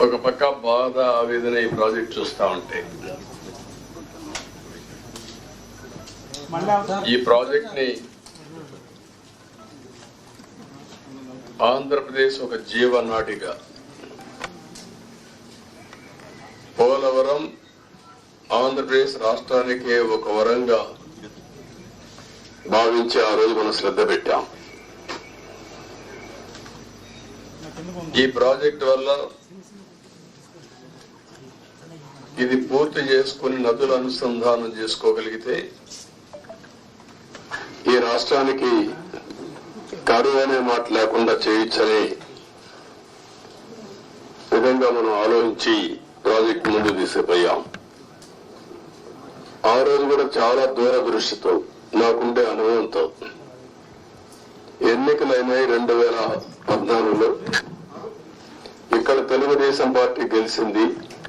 ఒక పక్క బాధ ఆవేదన ఈ ప్రాజెక్ట్ చూస్తా ఉంటే. ఈ ప్రాజెక్ట్ని ఆంధ్రప్రదేశ్ ఒక జీవనాటిక పోలవరం ఆంధ్రప్రదేశ్ రాష్ట్రానికి ఒక వరంగా భావించి ఆ రోజు మనం శ్రద్ధ పెట్టాం. ఈ ప్రాజెక్ట్ వల్ల ఇది పూర్తి చేసుకుని నదుల అనుసంధానం చేసుకోగలిగితే ఈ రాష్ట్రానికి కరువు అనే మాట లేకుండా చేయొచ్చని విధంగా మనం ఆలోచించి ప్రాజెక్ట్ ముందు తీసుకుపోయాం. ఆ రోజు కూడా చాలా దూరదృష్టితో నాకుండే అనుభవంతో ఎన్నికలైనాయి రెండు వేల పద్నాలుగులో ఇక్కడ తెలుగుదేశం పార్టీ గెలిచింది.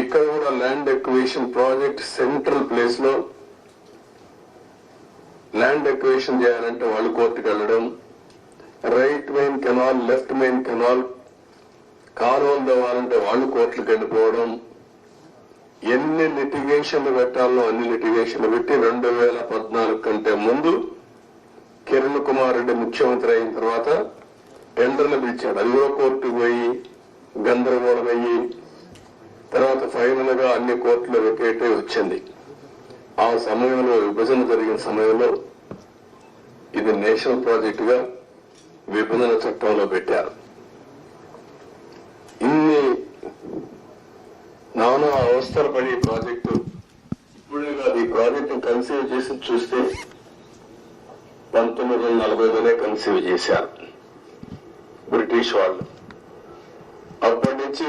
ఇక్కడ కూడా ల్యాండ్ ఎక్వేషన్ ప్రాజెక్ట్ సెంట్రల్ ప్లేస్లో ల్యాండ్ ఎక్వేషన్ చేయాలంటే వాళ్ళు కోర్టుకు వెళ్ళడం. Right main canal left main canal కాలువలు తవ్వాలంటే వాళ్ళు కోర్టులకు వెళ్ళిపోవడం. ఎన్ని లిటిగేషన్లు పెట్టాలో అన్ని లిటిగేషన్లు పెట్టి రెండు వేల పద్నాలుగు కంటే ముందు కిరణ్ కుమార్ రెడ్డి ముఖ్యమంత్రి అయిన తర్వాత టెండర్లు పిలిచాడు. అది కూడా కోర్టుకు పోయి గందరగోళమయ్యి తర్వాత ఫైనల్గా అన్ని కోర్టులు వెకేటే వచ్చింది. ఆ సమయంలో విభజన జరిగిన సమయంలో ఇది నేషనల్ ప్రాజెక్ట్గా విభజన చట్టంలో పెట్టారు. ఇన్ని నానా అవస్థలు పడి ప్రాజెక్టు ఇప్పుడే కాదు ఈ ప్రాజెక్టు కన్సీవ్ చేసి చూస్తే పంతొమ్మిది వందల నలభైలోనే కన్సీవ్ చేశారు బ్రిటిష్ వాళ్ళు. అప్పటి నుంచి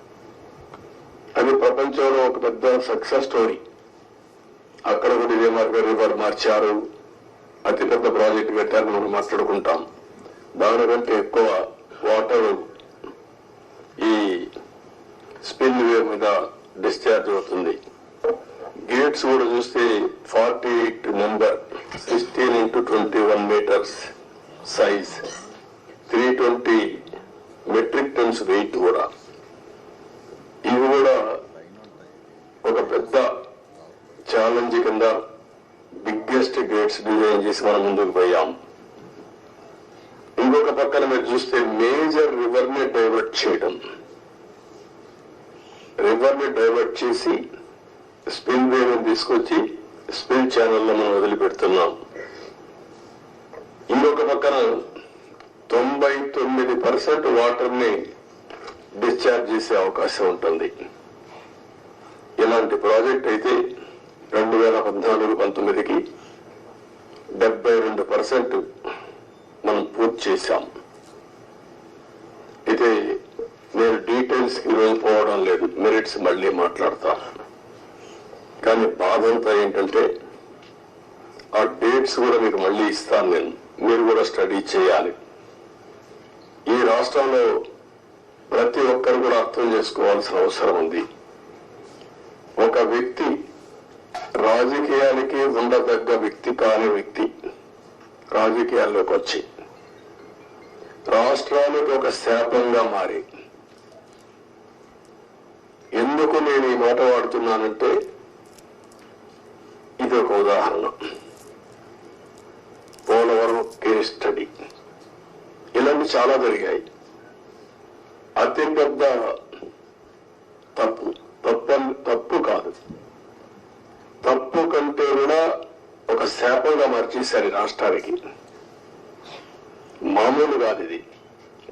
అది ప్రపంచంలో ఒక పెద్ద సక్సెస్ స్టోరీ అక్కడ కూడా ఇదే మార్గం రివర్ మార్చారు. అతి పెద్ద ప్రాజెక్ట్ మనం మాట్లాడుకుంటాం. దానికంటే ఎక్కువ వాటర్ ఈ స్పిల్ వే మీద డిశ్చార్జ్ అవుతుంది. గేట్స్ కూడా చూస్తే forty eight number sixteen into twenty one meters size three twenty metric tons weight కూడా. కూడా ఒక పెద్ద ఛాలెంజ్ కింద బిగ్గెస్ట్ గేట్స్ డిజైన్ చేసి మనం ముందుకు పోయాం. ఇంకొక పక్కన మీరు చూస్తే మేజర్ రివర్ని డైవర్ట్ చేయడం. రివర్ని డైవర్ట్ చేసి స్పిల్ వేని తీసుకొచ్చి స్పిల్ ఛానల్లో మనం వదిలిపెడుతున్నాం. ఇంకొక పక్కన తొంభై తొమ్మిది పర్సెంట్ వాటర్ని డిశ్చార్జ్ చేసే అవకాశం ఉంటుంది. ఇలాంటి ప్రాజెక్ట్ అయితే రెండు వేల పద్నాలుగు పంతొమ్మిదికి డెబ్బై రెండు పర్సెంట్ మనం పూర్తి చేశాం. అయితే నేను డీటెయిల్స్ ఈరోజు పోవడం లేదు. మెరిట్స్ మళ్ళీ మాట్లాడతా. కానీ బాధ అంతా ఏంటంటే ఆ డేట్స్ కూడా మీకు మళ్ళీ ఇస్తాను నేను. మీరు కూడా స్టడీ చేయాలి. ఈ రాష్ట్రంలో ప్రతి ఒక్కరు కూడా అర్థం చేసుకోవాల్సిన అవసరం ఉంది. ఒక వ్యక్తి రాజకీయానికి ఉండదగ్గ వ్యక్తి కాని వ్యక్తి రాజకీయాల్లోకి వచ్చి రాష్ట్రానికి ఒక శాపంగా మారి ఎందుకు నేను ఈ మాట వాడుతున్నానంటే ఇది ఒక ఉదాహరణ. Polavaram case study. ఇలాంటి చాలా జరిగాయి. అతి పెద్ద తప్పు. తప్పు తప్పు కాదు. తప్పు కంటే కూడా ఒక శాపంగా మార్చేశారు రాష్ట్రానికి. మామూలు కాదు ఇది.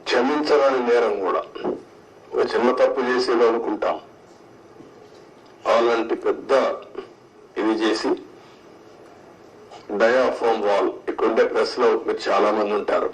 క్షమించరాని నేరం కూడా. ఒక చిన్న తప్పు చేసేది అనుకుంటాం. అలాంటి పెద్ద ఇది చేసి డయాఫామ్ వాల్ ఇక్కడ ప్రెస్లో మీరు చాలా మంది ఉంటారు.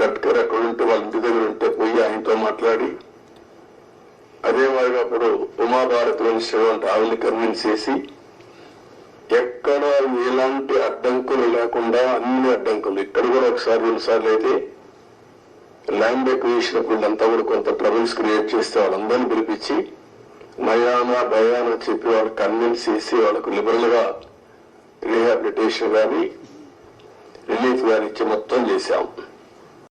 గట్కర్ అక్కడ ఉంటే వాళ్ళ ఇంటి దగ్గర ఉంటే పోయి ఆయనతో మాట్లాడి అదే మాదిరిగా అప్పుడు ఉమాభారత్ మినిస్టర్ వంటి ఆవిడని కన్విన్స్ చేసి ఎక్కడ ఎలాంటి అడ్డంకులు లేకుండా అన్ని అడ్డంకులు ఇక్కడ కూడా ఒకసారి రెండు సార్లు అయితే ల్యాండ్ ఎక్విజిషన్ అంతా కూడా కొంత ట్రబుల్స్ క్రియేట్ చేస్తే వాళ్ళందరినీ పిలిపించి నయానా భయానా చెప్పి వాళ్ళు కన్విన్స్ చేసి వాళ్ళకు లిబరల్గా రీహాబిలిటేషన్ కానీ రిలీఫ్ కానీ ఇచ్చి మొత్తం చేశాం.